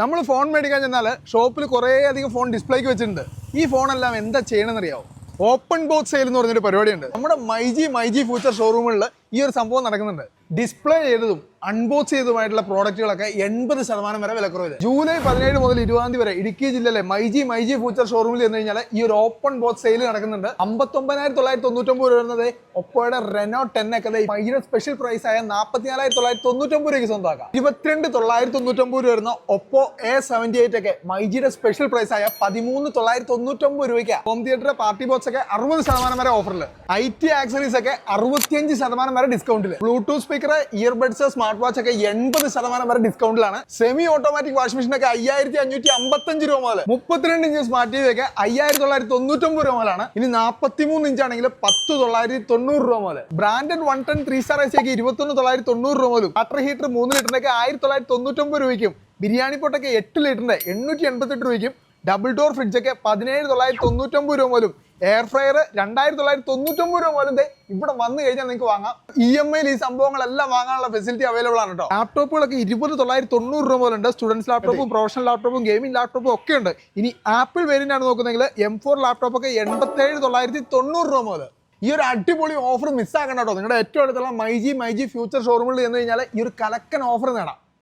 നമ്മൾ ഫോൺ മേടിക്കാൻ ചെന്നാൽ ഷോപ്പിൽ കുറേ അധികം ഫോൺ ഡിസ്പ്ലേക്ക് വെച്ചിട്ടുണ്ട്. ഈ ഫോണെല്ലാം എന്താ ചെയ്യണമെന്ന് ചെയ്യണമെന്നറിയാവോ ഓപ്പൺ ബോക്സ് സെയിൽ എന്ന് പറഞ്ഞൊരു പരിപാടിയുണ്ട്. നമ്മുടെ മൈജി മൈജി ഫ്യൂച്ചർ ഷോറൂമുകളിൽ ഈ ഒരു സംഭവം നടക്കുന്നുണ്ട്. ഡിസ്പ്ലേ ചെയ്തതും അൺബോക്സ് ചെയ്തതുമായിട്ടുള്ള പ്രോഡക്റ്റുകളൊക്കെ എൺപത് ശതമാനം വരെ വിലക്കുറവില്ല ജൂലൈ പതിനേഴ് മുതൽ ഇരുപതാം തീയതി വരെ ഇടുക്കി ജില്ലയിലെ മൈജി മൈജി ഫ്യൂച്ചർ ഷോറൂമിൽ ചെന്ന് കഴിഞ്ഞാൽ ഈ ഒരു ഓപ്പൺ ബോക്സ് സെയിൽ നടക്കുന്നുണ്ട്. അമ്പത്തൊമ്പതിനായിരത്തി തൊള്ളായിരത്തി തൊണ്ണൂറ്റൊമ്പത് രൂപ വരുന്നത് ഒപ്പോയുടെ റെനോ ടെൻ ഒക്കെ ഭയങ്കര സ്പെഷ്യൽ പ്രൈസ് ആയ നാൽപ്പത്തിനാലായിരത്തി തൊള്ളായിരത്തി തൊണ്ണൂറ്റൊമ്പത് രൂപയ്ക്ക് സ്വന്തമാക്കാം. ഇരുപത്തിരണ്ട് തൊള്ളായിരത്തി തൊണ്ണൂറ്റൊമ്പത് രൂപ വരുന്ന ഒപ്പോ എ സെവന്റി എയ്റ്റ് ഒക്കെ മൈജിയുടെ സ്പെഷ്യൽ പ്രൈസ് ആയ പതിമൂന്ന് തൊള്ളായിരത്തി തൊണ്ണൂറ്റൊമ്പത് രൂപയ്ക്ക്. ഹോം തിയേറ്റർ പാർട്ടി ബോക്സ് ഒക്കെ അറുപത് ശതമാനം വരെ ഓഫറിൽ ഐ ടി ആക്സറീസ് ഒക്കെ അറുപത്തിയഞ്ച് ശതമാനം വരെ ഡിസ്കൗണ്ടിൽ ബ്ലൂടൂത്ത് സ്പീക്കർ ഇയർബഡ്സ് വാച്ച് ഒക്കെ എൺപത് ശതമാനം വരെ ഡിസ്കൗണ്ടിലാണ്. സെമി ഓട്ടോമാറ്റിക് വാഷിംഗ് മെഷീൻ ഒക്കെ അയ്യായിരത്തി അഞ്ഞൂറ്റി അമ്പത്തഞ്ച് രൂപ മുതൽ മുപ്പത്തിരണ്ട് ഇഞ്ച് സ്മാർട്ട് ടി വി ഒക്കെ അയ്യായിരത്തി തൊള്ളായിരത്തി തൊണ്ണൂറ്റൊമ്പത് രൂപ മുതലാണ്. ഇനി നാൽപ്പത്തിമൂന്ന് ഇഞ്ച് ആണെങ്കിൽ പത്ത് തൊള്ളായിരത്തി തൊണ്ണൂറ് രൂപ മുതൽ branded one ton three star A ഒക്കെ ഇരുപത്തൊന്ന് തൊള്ളായിരത്തി തൊണ്ണൂറ് രൂപ മുതലും വാട്ടർ ഹീറ്റർ മൂന്ന് ലിറ്ററിനൊക്കെ ആയിരത്തി തൊള്ളായിരത്തി തൊണ്ണൂറ്റൊമ്പത് രൂപയ്ക്കും ബിരിയാണി പൊട്ടൊക്കെ എട്ട് ലിറ്ററിന്റെ എണ്ണൂറ്റി എൺപത്തെട്ട് രൂപയ്ക്കും ഡബിൾ ഡോർ ഫ്രിഡ്ജ് ഒക്കെ പതിനേഴ് തൊള്ളായിരത്തി തൊണ്ണൂറ്റൊമ്പത് രൂപ മുതലും എയർ ഫ്രയർ രണ്ടായിരത്തി തൊള്ളായിരത്തി തൊണ്ണൂറ്റൊമ്പത് രൂപ മുതൽ ഇവിടെ വന്നു കഴിഞ്ഞാൽ നിങ്ങൾക്ക് വാങ്ങാം. ഇ എം ഐയിൽ ഈ സംഭവങ്ങളെല്ലാം വാങ്ങാനുള്ള ഫെസിലിറ്റി അവൈലബിൾ ആണ് കേട്ടോ ലാപ്ടോപ്പുകളൊക്കെ ഇരുപത് തൊള്ളായിരത്തി തൊണ്ണൂറ് രൂപ മുതലുണ്ട്. സ്റ്റുഡൻസ് ലാപ്ടോപ്പും പ്രൊഫഷണൽ ലാപ്ടോപ്പും ഗെയിമിംഗ് ലാപ്ടോപ്പും ഒക്കെ ഉണ്ട്. ഇനി ആപ്പിൾ വേരിയന്റ് ആണ് നോക്കുന്നെങ്കിൽ എം ഫോർ ലാപ്ടോപ്പ് ഒക്കെ എൺപത്തേഴ് തൊള്ളായിരത്തി തൊണ്ണൂറ് രൂപ മുതൽ. ഈ ഒരു അടിപൊളി ഓഫർ മിസ്സാക്കണം കേട്ടോ നിങ്ങളുടെ ഏറ്റവും അടുത്തുള്ള മൈജി മൈജി ഫ്യൂച്ചർ ഷോറൂമിൽ ചെന്ന് കഴിഞ്ഞാൽ ഈ ഒരു കലക്കൻ ഓഫർ നേടാം.